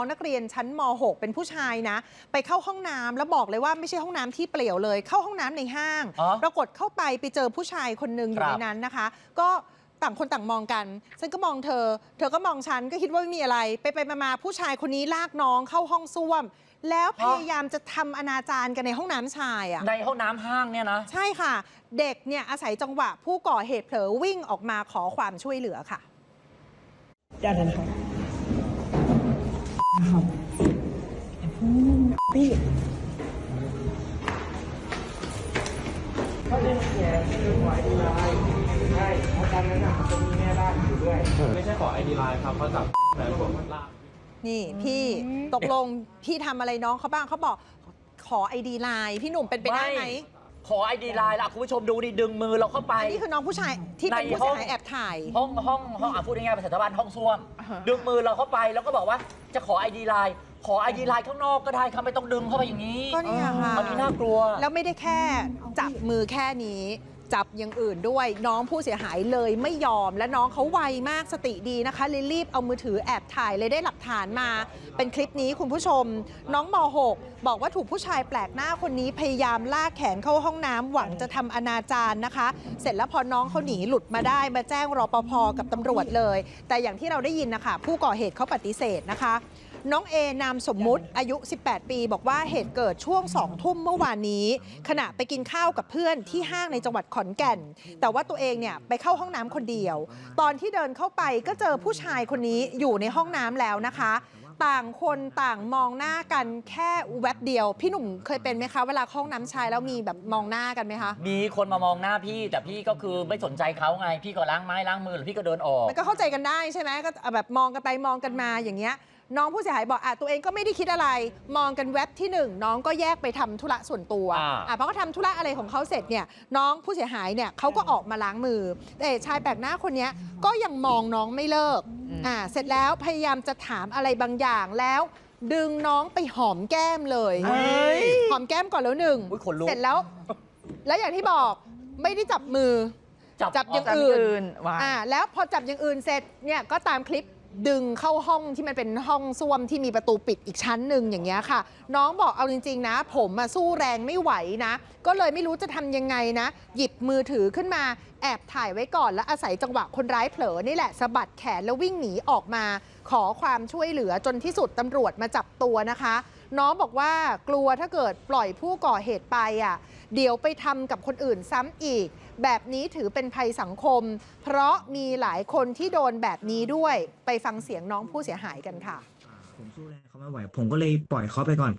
น้องนักเรียนชั้นม .6 เป็นผู้ชายนะ ไปเข้าห้องน้ำแล้วบอกเลยว่าไม่ใช่ห้องน้ำที่เปลี่ยวเลย เข้าห้องน้ำในห้างอ๋อปรากฏเข้าไปไปเจอผู้ชายคนหนึ่งอยู่ครับในนั้นนะคะ ก็ต่างคนต่างมองกัน ฉันก็มองเธอ เธอก็มองฉันก็คิดว่าไม่มีอะไร ไปไปมามาผู้ชายคนนี้ลากน้องเข้าห้องส้วม แล้วพยายามจะทำอนาจารกันในห้องน้ำชายอะในห้องน้ำห้างเนี่ยนะใช่ค่ะ เด็กเนี่ยอาศัยจังหวะ ผู้ก่อเหตุเผลอวิ่งออกมาขอความช่วยเหลือค่ะ อย่าเดินครับครับอืมพี่ไม่ใช่ขอไอดีไลน์ครับเขาจับแต่ผมลาก นี่พี่ตกลงพี่ทำอะไรน้องเขาบ้างเขาบอกขอไอดีไลน์พี่หนุ่มเป็นไปได้ไหมขอไอดีไลน์ละคุณผู้ชมดูดิดึงมือเราเข้าไป อันนี้คือน้องผู้ชายที่เป็นในผู้ห้เสีอยงหายแอบถ่าย ห้องห้องห้องอะพูดง่ายๆภาษาชาวบ้านห้องส้วมอ่าฮะ ดึงมือเราเข้าไปแล้วก็บอกว่าจะขอไอดีไลน์ขอไอดีไลน์ข้างนอกก็ได้ครับไม่ต้องดึงเข้าไปอย่างนี้ก็เนี่ยค่ะ อันนี้น่ากลัว แล้วไม่ได้แค่จับมือแค่นี้ จับอย่างอื่นด้วย น้องผู้เสียหายเลยไม่ยอม และน้องเขาไวมากสติดีนะคะเลยรีบเอามือถือแอบถ่ายเลยได้หลักฐานมา เป็นคลิปนี้คุณผู้ชม น้องม .6 บอกว่าถูกผู้ชายแปลกหน้าคนนี้พยายามลากแขนเข้าห้องน้ำหวังจะทำอนาจารนะคะ เสร็จแล้วพอน้องเขาหนีหลุดมาได้มาแจ้งรปภกับตำรวจเลย แต่อย่างที่เราได้ยินนะคะผู้ก่อเหตุเขาปฏิเสธนะคะ น้องเอนามสมมุติอายุ 18 ปี บอกว่าเหตุเกิดช่วง2ทุ่มเมื่อวานนี้ ขณะไปกินข้าวกับเพื่อนที่ห้างในจังหวัดขอนแก่น แต่ว่าตัวเองเนี่ยไปเข้าห้องน้ำคนเดียว ตอนที่เดินเข้าไปก็เจอผู้ชายคนนี้อยู่ในห้องน้ำแล้วนะคะ ต่างคนต่างมองหน้ากันแค่แวบเดียว พี่หนุ่มเคยเป็นไหมคะเวลาเข้าห้องน้ำชายแล้วมีแบบมองหน้ากันไหมคะมีคนมามองหน้าพี่แต่พี่ก็คือไม่สนใจเขาไง พี่ก็ล้างไม้ล้างมือหรือพี่ก็เดินออก มันก็เข้าใจกันได้ใช่ไหมก็แบบมองกันไปมองกันมาอย่างเงี้ย น้องผู้เสียหายบอกอะตัวเองก็ไม่ได้คิดอะไร มองกันแว็บที่หนึ่งน้องก็แยกไปทำธุระส่วนตัวอ่าอะพอเขาทำธุระอะไรของเขาเสร็จเนี่ยน้องผู้เสียหายเนี่ยเขาก็ออกมาล้างมือ แต่ชายแปลกหน้าคนเนี้ยก็ยังมองน้องไม่เลิกอ่าเสร็จแล้วพยายามจะถามอะไรบางอย่างแล้วดึงน้องไปหอมแก้มเลยเฮ้ยหอมแก้มก่อนแล้วหนึ่งอุ๊ยขนลุกเสร็จแล้ว แล้วอย่างที่บอกไม่ได้จับมือ จับอย่างอื่นว่าอ่าแล้วพอจับอย่างอื่นเสร็จเนี่ยก็ตามคลิป ดึงเข้าห้องที่มันเป็นห้องส้วมที่มีประตูปิดอีกชั้นหนึ่งอย่างเงี้ยค่ะ น้องบอกเอาจริง ๆ นะ ผมมาสู้แรงไม่ไหวนะ ก็เลยไม่รู้จะทำยังไงนะ หยิบมือถือขึ้นมาแอบถ่ายไว้ก่อนแล้วอาศัยจังหวะคนร้ายเผลอนี่แหละสะบัดแขนแล้ววิ่งหนีออกมา ขอความช่วยเหลือจนที่สุดตำรวจมาจับตัวนะคะ น้องบอกว่ากลัวถ้าเกิดปล่อยผู้ก่อเหตุไปอะเดี๋ยวไปทำกับคนอื่นซ้ำอีก แบบนี้ถือเป็นภัยสังคม เพราะมีหลายคนที่โดนแบบนี้ด้วยไปฟังเสียงน้องผู้เสียหายกันค่ะ ผมสู้แรงเขาไม่ไหว ผมก็เลยปล่อยเขาไปก่อน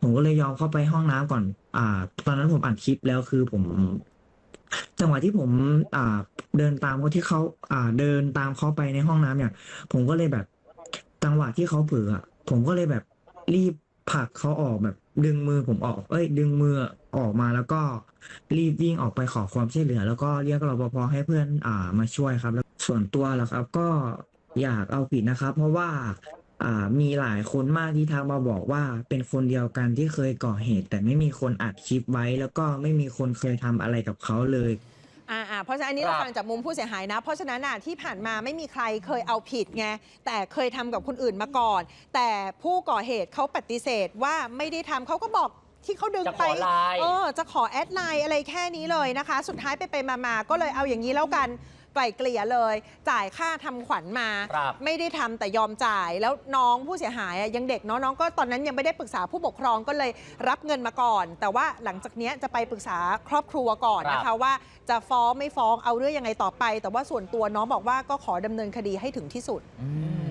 ผมก็เลยยอมเข้าไปห้องน้ำก่อน อ่า ตอนนั้นผมอัดคลิปแล้วคือผม จังหวะที่ผม อ่า เดินตามเขาที่เขาอ่า เดินตามเขาไปในห้องน้ำเนี่ย ผมก็เลยแบบ จังหวะที่เขาเผลออะผมก็เลยแบบรีบ ผลักเขาออกแบบดึงมือผมออก เอ้ย ดึงมือออกมาแล้วก็รีบวิ่งออกไปขอความช่วยเหลือ แล้วก็เรียกรปภให้เพื่อนอ่ามาช่วยครับแล้วส่วนตัวล่ะครับ ก็อยากเอาผิดนะครับ เพราะว่าอ่ามีหลายคนมากที่ทักมาบอกว่าเป็นคนเดียวกันที่เคยก่อเหตุ แต่ไม่มีคนอัดคลิปไว้ แล้วก็ไม่มีคนเคยทำอะไรกับเขาเลย อ่าอ่าเพราะฉะนั้นอันนี้ครัเราบฟังจากมุมผู้เสียหายนะ เพราะฉะนั้นน่ะที่ผ่านมาไม่มีใครเคยเอาผิดไงแต่เคยทำกับคนอื่นมาก่อน แต่ผู้ก่อเหตุเขาปฏิเสธว่าไม่ได้ทำเขาก็บอกที่เขาดึงจะขไปอไลน์เออจะขอแอดไลน์อะไรแค่นี้เลยนะคะ สุดท้ายไปไปมามาก็เลยเอาอย่างนี้แล้วกัน ไกล่เกลี่ยเลย จ่ายค่าทำขวัญมา ครับไม่ได้ทำแต่ยอมจ่าย แล้วน้องผู้เสียหายอะยังเด็กเนาะน้องก็ตอนนั้นยังไม่ได้ปรึกษาผู้ปกครองก็เลยรับเงินมาก่อน แต่ว่าหลังจากเนี้ยจะไปปรึกษาครอบครัวก่อนนะครัคะบ ว่าจะฟ้องไม่ฟ้องเอาเรื่องยังไงต่อไป แต่ว่าส่วนตัวน้องบอกว่าก็ขอดำเนินคดีให้ถึงที่สุด อืม